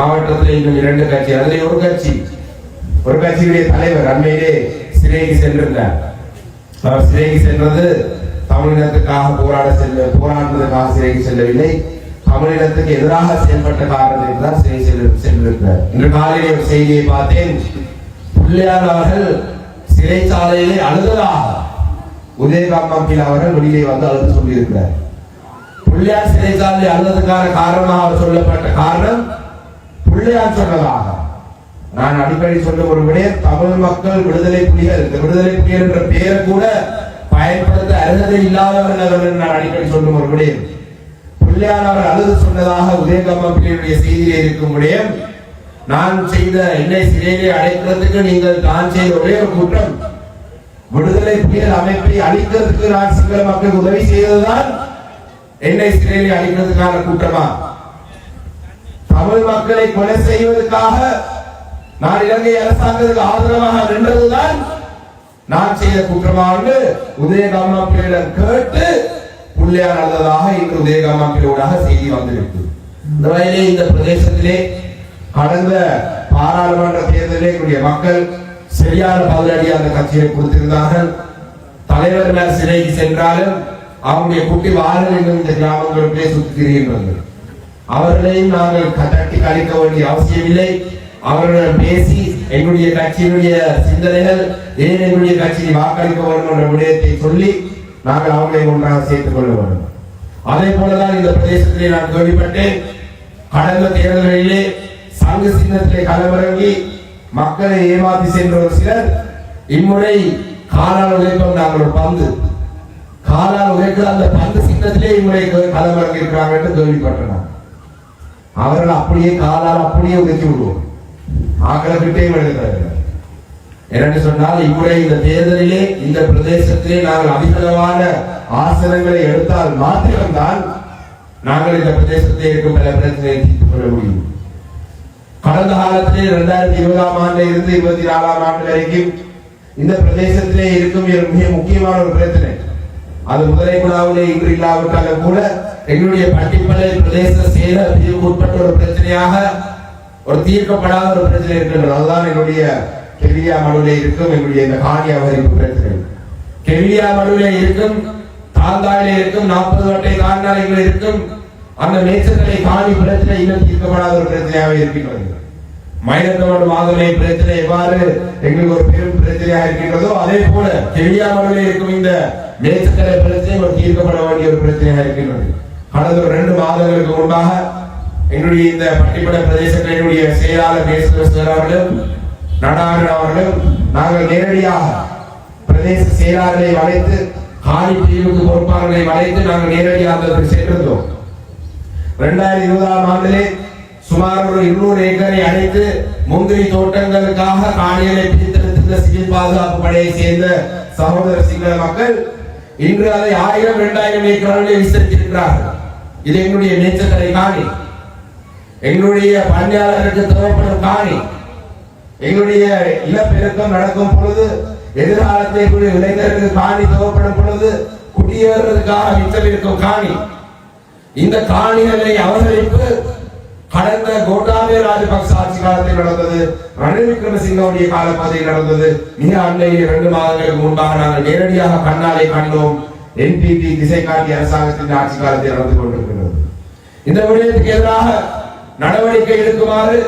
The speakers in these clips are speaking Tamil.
மாவட்டத்தில் இன்னும் இரண்டு கட்சி அதிலே ஒரு கட்சி ஒரு கட்சியுடைய தலைவர் அண்மையிலே சிறைக்கு சென்றிருந்தார். அவர் சிறைக்கு சென்றது தமிழினத்துக்காக போராட செல்ல போராடுவதற்காக சிறைக்கு செல்லவில்லை. தமிழினத்துக்கு எதிராக செயல்பட்ட காரணத்திற்கு தான் சிறை சென்று சென்றிருக்கிறார் இன்று காலையில் ஒரு செய்தியை பார்த்தேன். பிள்ளையார் அவர்கள் சிறைச்சாலையிலே அழுதலாக உதயகாந்த் மம்பில் அவர்கள் வெளியே வந்து அழுது சொல்லியிருக்கிறார். பிள்ளையார் சிறைச்சாலை அழுததுக்கான காரணமாக அவர் சொல்லப்பட்ட காரணம் பிள்ளையார் சொன்னதாக. நான் அடிக்கடி சொல்ல ஒரு விடயம் தமிழ் மக்கள் விடுதலை புலிகள் இந்த விடுதலை புலிகள் என்ற பெயர் கூட பயன்படுத்த அருகதை இல்லாதவர்கள் என்று நான் அடிக்கடி சொல்லும் ஒரு விடயம். பிள்ளையார் அவர் அழுது சொன்னதாக உதயகம்பனுடைய செய்தியிலே இருக்கும் விடயம் நான் செய்த என்னை சிறையிலே அடைக்கிறதுக்கு நீங்கள் நான் செய்த ஒரே ஒரு குற்றம். விடுதலை புலிகள் அமைப்பை அழிக்கிறதுக்கு நான் சிங்கள மக்களுக்கு உதவி செய்ததுதான் என்னை சிறையிலே அழிக்கிறதுக்கான கூட்டமா தமிழ் மக்களை கொலை செய்வதற்காக நான் இலங்கை அரசாங்கத்துக்கு ஆதரவாக நின்றதுதான் நான் செய்த குற்றமாக உதயகாமாப்பிடம் கேட்டு புள்ளையார் அழுததாக இன்று உதயகாமாப்பிலோடாக செய்தி வந்திருக்கு இந்த வகையிலே இந்த பிரதேசத்திலே கடந்த பாராளுமன்ற தேர்தலிலே கூடிய மக்கள் சரியான பதிலடி அந்த கட்சியை கொடுத்திருந்தார்கள். தலைவர் மேல் சிறைக்கு சென்றாலும் அவருடைய குட்டி வாழல் இன்னும் இந்த கிராமங்களுக்கே சுற்றுகிறீர்கள் அவர்களையும் நாங்கள் கட்டி கழிக்க வேண்டிய அவசியமில்லை அவர்களிடம் பேசி எங்களுடைய கட்சியினுடைய சிந்தனைகள் ஏன் எங்களுடைய கட்சியை வாக்களிக்க வேண்டும் என்ற விடயத்தை சொல்லி நாங்கள் அவர்களை ஒன்றாக சேர்த்துக் கொள்ள வேண்டும். அதே போலதான் இந்த பிரதேசத்திலே நான் கேள்விப்பட்டேன் கடந்த தேர்தல்களிலே சங்க சின்னத்திலே களமிறங்கி மக்களை ஏமாற்றி சென்ற ஒரு சிலர் இம்முறை காலால் உழைப்போம் நாங்கள் ஒரு பந்து. காலால் உழைக்கிற அந்த பந்து சின்னத்திலே இம்முறை களமிறங்கி இருக்கிறாங்க என்று கேள்விப்பட்டனர் அவர்கள் அப்படியே காலால் அப்படியே உதைச்சு விடுவோம். ஆக்களை கிட்டே விடுகிறார்கள். என்னென்னு சொன்னால் இம்முறை இந்த தேர்தலிலே இந்த பிரதேசத்திலே நாங்கள் அதிகளவான ஆசனங்களை எடுத்தால் மாத்திரம்தான் நாங்கள் இந்த பிரதேசத்தில் இருக்கும் பல பிரச்சனையை கொள்ள முடியும். கடந்த காலத்திலே இரண்டாயிரத்தி இருபதாம் ஆண்டு இருந்து இருபத்தி நாலாம் ஆண்டு வரைக்கும் இந்த பிரதேசத்திலே இருக்கும் மிக முக்கியமான ஒரு பிரச்சனை. அது முதலை குழாவிலே இன்று இல்லாவிட்டாலும் கூட எங்களுடைய பட்டிப்பளை பிரதேச சேர பிரிவுக்கு உட்பட்ட ஒரு பிரச்சனையாக ஒரு தீர்க்கப்படாத ஒரு பிரச்சனை இருக்கின்றது அதுதான் என்னுடைய கெவிலியா மடுவிலே இருக்கும் எங்களுடைய இந்த காணி அபகரிப்பு பிரச்சனை. கெவிலியா மடுவிலே இருக்கும் தாந்தாயிலே இருக்கும் நாற்பது வட்டை தாண்டாளிகள் இருக்கும் அந்த மேச்சத்தலை காணி பிரச்சனை இன்னும் தீர்க்கப்படாத ஒரு பிரச்சனையாக இருக்கின்றது. மயிலத்தோடு மாதனை பிரச்சனை எவ்வாறு எங்களுக்கு ஒரு பெரும் பிரச்சனையாக இருக்கின்றதோ அதே போல கெவிலியாமலே இருக்கும் இந்த மேச்சத்தலை பிரச்சனை ஒரு தீர்க்கப்பட வேண்டிய ஒரு பிரச்சனையாக இருக்கின்றது. கடந்த ஒரு ரெண்டு மாதங்களுக்கு முன்பாக எங்களுடைய இந்த பட்டிப்பட பிரதேசங்களினுடைய செயலாளர் நேசர் அவர்களும் நடாகர் அவர்களும் நாங்கள் நேரடியாக பிரதேச செயலாளரை வளைத்து காலி பிரிவுக்கு பொறுப்பாளர்களை வளைத்து நாங்கள் நேரடியாக அதற்கு சென்றிருந்தோம். இரண்டாயிரத்தி இருபதாம் ஆண்டிலே சுமார் ஒரு இருநூறு ஏக்கரை அடைத்து முந்திரி தோட்டங்களுக்காக காணிகளை பிரித்தெடுத்திருந்த சிவில் பாதுகாப்பு படையை சேர்ந்த சகோதர சிங்கள மக்கள் இன்று அதை ஆயிரம் இரண்டாயிரம் ஏக்கர்களில் விஸ்தரித்திருக்கிறார்கள் இது எங்களுடைய நேச்சக்கரை காணி. எங்களுடைய பணியாளருக்கு தேவைப்படும் காணி. எங்களுடைய இனப்பெருக்கம் நடக்கும் பொழுது எதிர்காலத்தில் எங்களுடைய இளைஞருக்கு காணி தேவைப்படும் பொழுது குடியேறுவதற்காக மிச்சம் இருக்கும் காணி. இந்த காணிகளை அவதரிப்பு கடந்த கோட்டாபய ராஜபக்ச ஆட்சி காலத்தில் நடந்தது ரணில் விக்ரமசிங்கவுடைய காலப்பகுதியில் நடந்தது. மிக அண்மையில் இரண்டு மாதங்களுக்கு முன்பாக நாங்கள் நேரடியாக கண்ணாலே கண்டோம் என்பிபி திசை காட்டி அரசாங்கத்தின் ஆட்சி காலத்தில் நடந்து கொண்டிருக்கிறது. இந்த விடயத்துக்கு எதிராக நடவடிக்கை எடுக்குமாறு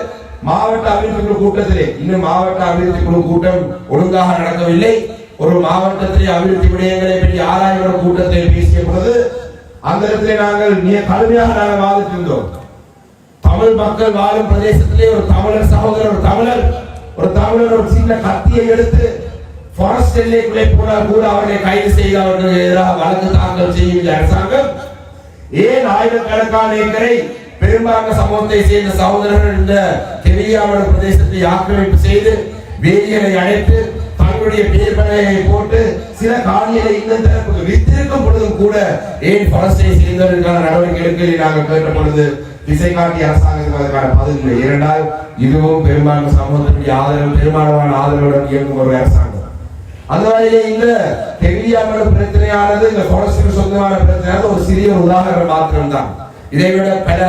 மாவட்ட அபிவிருத்தி குழு கூட்டத்திலே இன்னும் மாவட்ட அபிவிருத்தி குழு கூட்டம் ஒழுங்காக நடக்கவில்லை. ஒரு மாவட்டத்திலே அபிவிருத்தி விடயங்களை பற்றி ஆராய்வு கூட்டத்தில் பேசிய பொழுது அந்த இடத்திலே நாங்கள் மிக கடுமையாக நாங்கள் வாதிட்டிருந்தோம். தமிழ் மக்கள் வாழும் பிரதேசத்திலே ஒரு தமிழர் சகோதரர் ஒரு தமிழர் ஒரு தமிழர் ஒரு சின்ன கத்தியை எடுத்து ஃபாரஸ்ட் எல்லைக்குள்ளே போனால் கூட அவர்களை கைது செய்து அவர்களுக்கு எதிராக வழக்கு தாக்கல் செய்யவில்லை அரசாங்கம் ஏன் ஆயிரக்கணக்கான ஏக்கரை பெரும்பாங்க சமூகத்தை சேர்ந்த சகோதரர்கள் இந்த கெரியாமல பிரதேசத்தை ஆக்கிரமிப்பு செய்து வேலிகளை அழைத்து தங்களுடைய பேர்பனையை போட்டு சில காணிகளை இந்த தரப்புக்கு வித்திருக்கும் பொழுதும் கூட ஏன் பரஸ்டை செய்ததற்கான நடவடிக்கை நாங்கள் கேட்ட பொழுது திசை காட்டி அரசாங்கத்துக்கு அதற்கான பதில் இல்லை ஏனென்றால் இதுவும் பெரும்பான்மை சமூகத்தினுடைய ஆதரவு பெரும்பாலான ஆதரவுடன் இயங்கும் ஒரு அரசாங்கம். அந்த இந்த கெவிலியாமல பிரச்சனையானது இந்த forest சொந்தமான பிரச்சனையானது ஒரு சிறிய உதாரணம் மாத்திரம் தான் இதை விட பல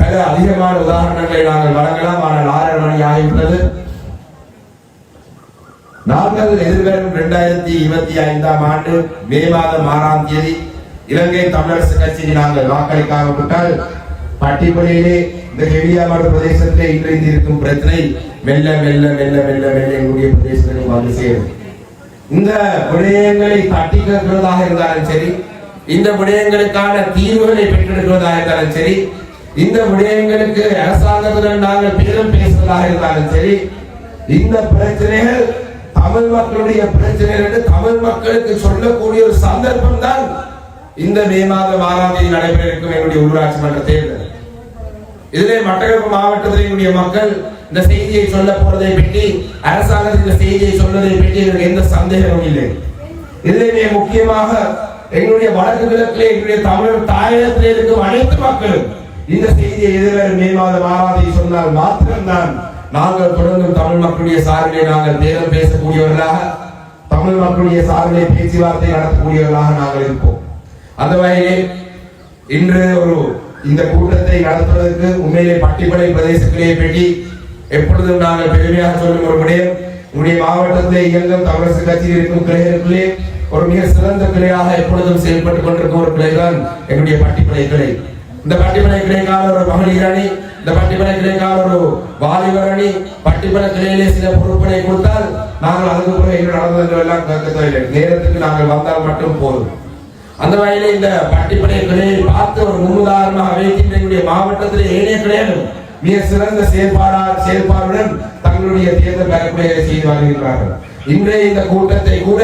பல அதிகமான உதாரணங்களை நாங்கள் வழங்கலாம். ஆனால் ஆறரை மணி ஆகிவிட்டது. நாங்கள் எதிர்வரும் இரண்டாயிரத்தி இருபத்தி ஐந்தாம் ஆண்டு மே மாதம் ஆறாம் தேதி இலங்கை தமிழரசு கட்சிக்கு நாங்கள் வாக்களிக்காம விட்டால் பட்டிப்படையிலே இந்த கெடியாமாடு பிரதேசத்திலே இன்றைக்கு இருக்கும் பிரச்சனை மெல்ல மெல்ல மெல்ல மெல்ல மெல்ல எங்களுடைய பிரதேசத்திலும் வந்து சேரும். இந்த விடயங்களை தட்டி கேட்கிறதாக இருந்தாலும் சரி இந்த விடயங்களுக்கான தீர்வுகளை பெற்றெடுக்கிறதாக இருந்தாலும் சரி இந்த விடயங்களுக்கு அரசாங்கத்துடன் நாங்கள் பேரம் பேசுவதாக இருந்தாலும் சரி இந்த பிரச்சனைகள் தமிழ் மக்களுடைய பிரச்சனைகள் என்று தமிழ் மக்களுக்கு சொல்லக்கூடிய ஒரு சந்தர்ப்பம் தான் இந்த மே மாதம் ஆறாம் தேதி நடைபெற இருக்கும் என்னுடைய உள்ளாட்சி மன்ற தேர்தல். இதிலே மட்டக்களப்பு மாவட்டத்தில் மக்கள் இந்த செய்தியை சொல்ல போறதை பற்றி அரசாங்கம் இந்த செய்தியை சொல்வதை பற்றி எனக்கு எந்த சந்தேகமும் இல்லை. இதிலே மிக முக்கியமாக எங்களுடைய வடக்கு கிழக்கிலே எங்களுடைய தமிழர் தாயகத்திலே இருக்கும் அனைத்து மக்களும் இந்த செய்தியை எதிர்வரும் மே மாதம் ஆறாம் சொன்னால் மாத்திரம்தான் நாங்கள் தொடர்ந்து தமிழ் மக்களுடைய சார்பிலே நாங்கள் தேர்தல் பேசக்கூடியவர்களாக தமிழ் மக்களுடைய சார்பிலே பேச்சுவார்த்தை நடத்தக்கூடியவர்களாக நாங்கள் இருப்போம். அந்த வகையிலே இன்று ஒரு இந்த கூட்டத்தை நடத்துவதற்கு உண்மையிலே பட்டிப்படை பிரதேசத்திலே பெட்டி எப்பொழுதும் நாங்கள் பெருமையாக சொல்லும் ஒரு விடயம். உங்களுடைய மாவட்டத்திலே இயங்கும் தமிழரசு கட்சியில் இருக்கும் கிளைகளுக்குள்ளே ஒரு மிக சிறந்த கிளையாக எப்பொழுதும் செயல்பட்டுக் கொண்டிருக்கும் ஒரு கிளைதான் எங்களுடைய பட்டிப்படை கிளை. இந்த பட்டிப்படை கிளைக்கான ஒரு மகளிர் அணி இந்த பட்டிப்படை கிளைக்கான ஒரு வாலிபர் அணி பட்டிப்படை கிளையிலே சில பொறுப்பினை கொடுத்தால் நாங்கள் அதுக்கு பிறகு நடந்தது எல்லாம் தேவையில்லை நேரத்துக்கு நாங்கள் வந்தால் மட்டும் போதும். அந்த வகையில இந்த பட்டிப்படை கிளையை பார்த்து ஒரு முன்னுதாரணமாக வைக்கின்ற மாவட்டத்தில் ஏனைய கிடையாது மிக சிறந்த செயல்பாடா செயல்பாடுடன் தங்களுடைய தேர்தல் பெறக்கூடிய செய்து வருகின்றார்கள். இன்றைய இந்த கூட்டத்தை கூட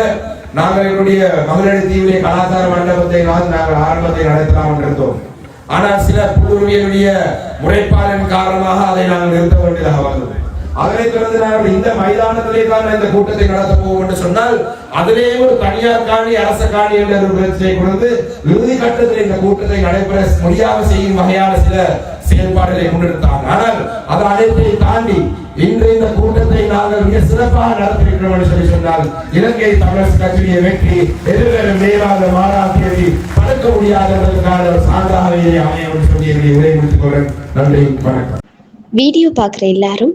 நாங்கள் எங்களுடைய மகளிர் தீவிலே கலாச்சார மண்டபத்தை நாங்கள் ஆரம்பத்தை நடத்தலாம் என்றோம் ஆனால் சில புதுவியலுடைய முறைப்பாடின் காரணமாக அதை நாங்கள் நிறுத்த வேண்டியதாக வந்தது. அதனைத் தொடர்ந்து நாங்கள் இந்த மைதானத்திலே தான் இந்த கூட்டத்தை நடத்த போவோம் என்று சொன்னால் அதிலே ஒரு தனியார் காணி அரச காணி என்ற ஒரு பிரச்சனை கொடுத்து இறுதி கட்டத்தில் இந்த கூட்டத்தை நடைபெற முடியாமல் செய்யும் வகையான சில செயல்பாடுகளை முன்னெடுத்தாங்க ஆனால் அது அனைத்தை தாண்டி இன்று இந்த கூட்டத்தை நாங்கள் மிக சிறப்பாக நடத்திருக்கிறோம் என்று சொல்லி சொன்னால் இலங்கை தமிழரசு கட்சியை வெற்றி எதிர்வரும் மேலாக மாறாம் தேதி பறக்க முடியாததற்கான ஒரு சான்றாகவே அமையும் சொல்லி என்னுடைய உரை முடித்துக் கொள்கிறேன். நன்றி வணக்கம். வீடியோ பார்க்குற எல்லாரும்